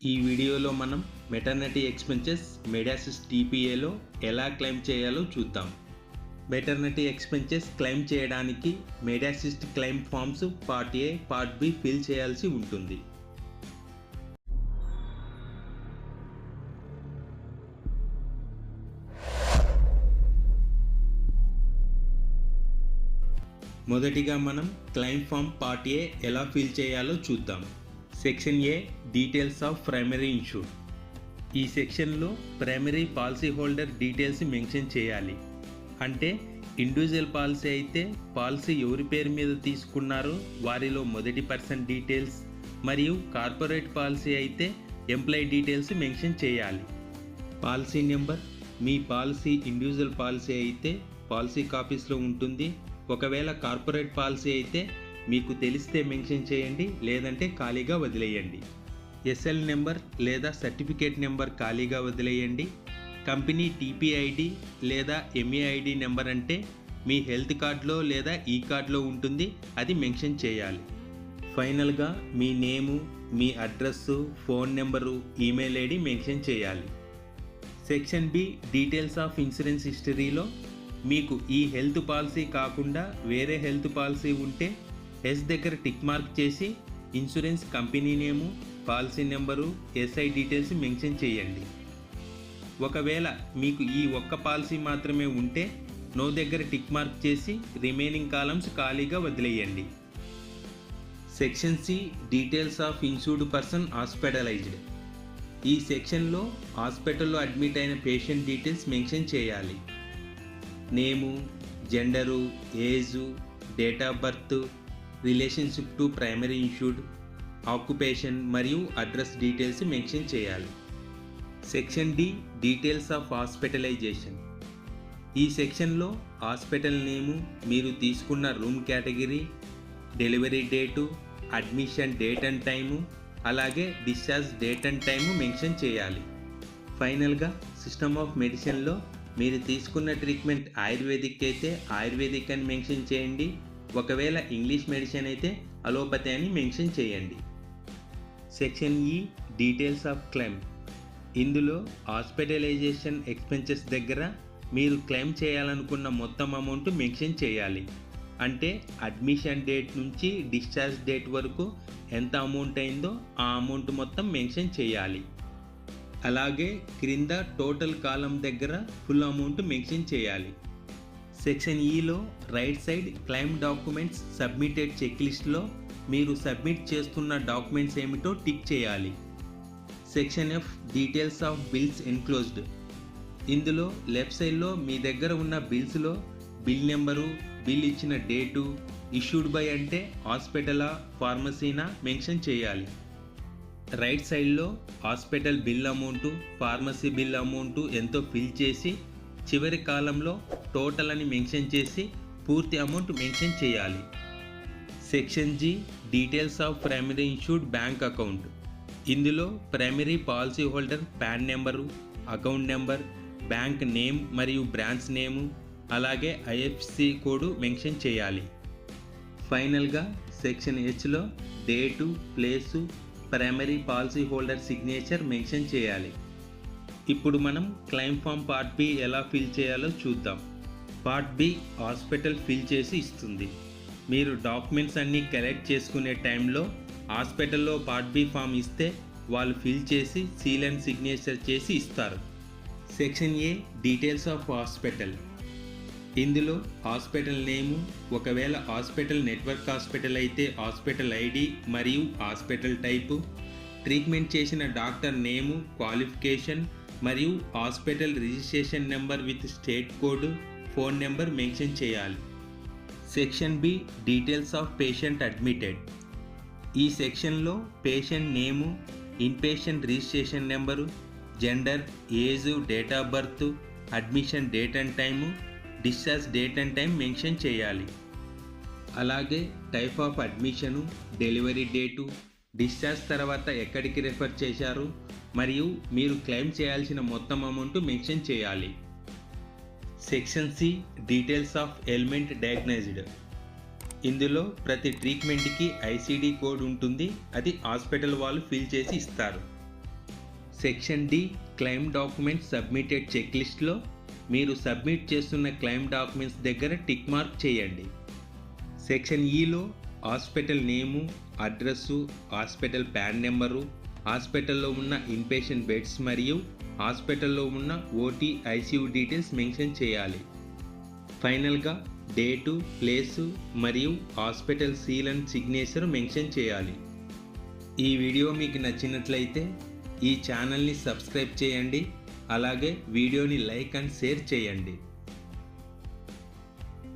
ఈ వీడియోలో మనం మెటర్నిటీ ఎక్స్పెన్సెస్ మెడాసిస్ టీపీఏలో ఎలా క్లెయిమ్ చేయాలో చూద్దాం. మెటర్నిటీ ఎక్స్పెన్సెస్ క్లెయిమ్ చేయడానికి Medi Assist claim forms part A part B fill చేయాల్సి ఉంటుంది. మొదటిగా మనం క్లెయిమ్ ఫామ్ పార్ట్ ఏ ఎలా ఫిల్ చేయాలో చూద్దాం. Section A details of primary insure ఈ సెక్షన్లో primary policy holder details mention చేయాలి. అంటే ఇండివిజువల్ పాలసీ అయితే పాలసీ ఎవరి పేరు మీద తీసుకున్నారో వారిలో మొదటి పర్సన్ డీటెయిల్స్ మరియు కార్పొరేట్ పాలసీ అయితే ఎంప్లాయీ డీటెయిల్స్ మెన్షన్ చేయాలి. పాలసీ నెంబర్ మీ పాలసీ ఇండివిజువల్ పాలసీ అయితే పాలసీ కాపీస్లో ఉంటుంది. ఒకవేళ కార్పొరేట్ పాలసీ అయితే మీకు తెలిస్తే మెన్షన్ చేయండి లేదంటే ఖాళీగా వదిలేయండి. ఎస్ఎల్ నెంబర్ లేదా సర్టిఫికేట్ నెంబర్ ఖాళీగా వదిలేయండి. కంపెనీ టీపీఐడి లేదా ఎంఏఐడి నెంబర్ అంటే మీ హెల్త్ కార్డులో లేదా ఈ కార్డులో ఉంటుంది అది మెన్షన్ చేయాలి. ఫైనల్గా మీ నేము మీ address phone number email ID mention చేయాలి. Section B details of insurance హిస్టరీలో మీకు ఈ హెల్త్ పాలసీ కాకుండా వేరే హెల్త్ పాలసీ ఉంటే ఎస్ దగ్గర టిక్ మార్క్ చేసి insurance company name policy number SI details mention చేయండి. ఒకవేళ మీకు ఈ ఒక్క పాలసీ మాత్రమే ఉంటే నో దగ్గర టిక్ మార్క్ చేసి రిమైనింగ్ కాలమ్స్ ఖాళీగా వదిలేయండి. Section C details of insured person hospitalised ఈ సెక్షన్లో హాస్పిటల్లో అడ్మిట్ అయిన పేషెంట్ డీటెయిల్స్ మెన్షన్ చేయాలి. Name gender age date of birth relationship to primary insured occupation మరియు అడ్రస్ డీటెయిల్స్ మెన్షన్ చేయాలి. Section D details of hospitalisation ఈ సెక్షన్లో హాస్పిటల్ నేము మీరు తీసుకున్న room category delivery date admission date and time అలాగే discharge date and time mention చేయాలి. ఫైనల్గా system of మెడిసిన్లో మీరు తీసుకున్న ట్రీట్మెంట్ ఆయుర్వేదిక్ అయితే ఆయుర్వేదిక్ అని మెన్షన్ చేయండి. ఒకవేళ ఇంగ్లీష్ మెడిసిన్ అయితే అలోపతి అని మెన్షన్ చేయండి. Section E details of claim ఇందులో హాస్పిటలైజేషన్ ఎక్స్పెన్సెస్ దగ్గర మీరు క్లెయిమ్ చేయాలనుకున్న మొత్తం అమౌంట్ మెన్షన్ చేయాలి. అంటే అడ్మిషన్ డేట్ నుంచి డిశ్చార్జ్ డేట్ వరకు ఎంత అమౌంట్ అయిందో ఆ అమౌంట్ మొత్తం మెన్షన్ చేయాలి. అలాగే క్రింద టోటల్ కాలం దగ్గర ఫుల్ అమౌంట్ మెన్షన్ చేయాలి. సెక్షన్ ఈలో right side claim documents submitted check లిస్ట్లో మీరు సబ్మిట్ చేస్తున్న డాక్యుమెంట్స్ ఏమిటో టిక్ చేయాలి. Section F details of bills enclosed. ఇందులో లెఫ్ట్ సైడ్లో మీ దగ్గర ఉన్న బిల్స్లో బిల్ నెంబరు బిల్ ఇచ్చిన డేటు ఇష్యూడ్ బై అంటే హాస్పిటలా ఫార్మసీనా మెన్షన్ చేయాలి. రైట్ సైడ్లో hospital bill amount pharmacy bill amount ఎంతో ఫిల్ చేసి చివరి కాలంలో టోటల్ అని మెన్షన్ చేసి పూర్తి అమౌంట్ మెన్షన్ చేయాలి. Section G details of primary insured bank account. ఇందులో primary policy holder PAN number account number bank name మరియు బ్రాంచ్ నేము అలాగే ఐఎఫ్సి కోడ్ మెన్షన్ చేయాలి. ఫైనల్గా section హెచ్లో date place primary policy holder signature mention చేయాలి. ఇప్పుడు మనం claim form part B ఎలా fill చేయాలో చూద్దాం. పార్ట్ బి హాస్పిటల్ ఫిల్ చేసి ఇస్తుంది. మీరు డాక్యుమెంట్స్ అన్నీ కలెక్ట్ చేసుకునే టైంలో హాస్పిటల్లో పార్ట్ బి ఫామ్ ఇస్తే వాళ్ళు ఫిల్ చేసి సీల్ అండ్ సిగ్నేచర్ చేసి ఇస్తారు. Section A details of hospital. ఇందులో హాస్పిటల్ నేము ఒకవేళ హాస్పిటల్ నెట్వర్క్ హాస్పిటల్ అయితే హాస్పిటల్ ఐడి మరియు హాస్పిటల్ టైపు. ట్రీట్మెంట్ చేసిన డాక్టర్ నేము క్వాలిఫికేషన్ మరియు hospital registration number with state code phone number mention చేయాలి. Section B details of patient admitted. ఈ సెక్షన్లో patient name inpatient registration number gender age date of birth admission date and time discharge date and time mention చేయాలి. అలాగే type of admission delivery date discharge తర్వాత ఎక్కడికి refer చేశారు మరియు మీరు claim చేయాల్సిన మొత్తం అమౌంట్ మెన్షన్ చేయాలి. Section C details of ailment diagnosed. ఇందులో ప్రతి ట్రీట్మెంట్కి ఐసీడీ కోడ్ ఉంటుంది అది హాస్పిటల్ వాళ్ళు ఫిల్ చేసి ఇస్తారు. Section D claim document submitted చెక్లిస్ట్లో మీరు సబ్మిట్ చేస్తున్న క్లెయిమ్ డాక్యుమెంట్స్ దగ్గర టిక్ మార్క్ చేయండి. సెక్షన్ ఈలో hospital name address hospital PAN number హాస్పిటల్లో ఉన్న ఇన్పేషెంట్ బెడ్స్ మరియు హాస్పిటల్లో ఉన్న ఓటీ ఐసీయూ డీటెయిల్స్ మెన్షన్ చేయాలి. ఫైనల్గా డేటు ప్లేసు మరియు hospital seal and signature mention చేయాలి. ఈ వీడియో మీకు నచ్చినట్లయితే ఈ ఛానల్ని సబ్స్క్రైబ్ చేయండి. అలాగే వీడియోని లైక్ అండ్ షేర్ చేయండి.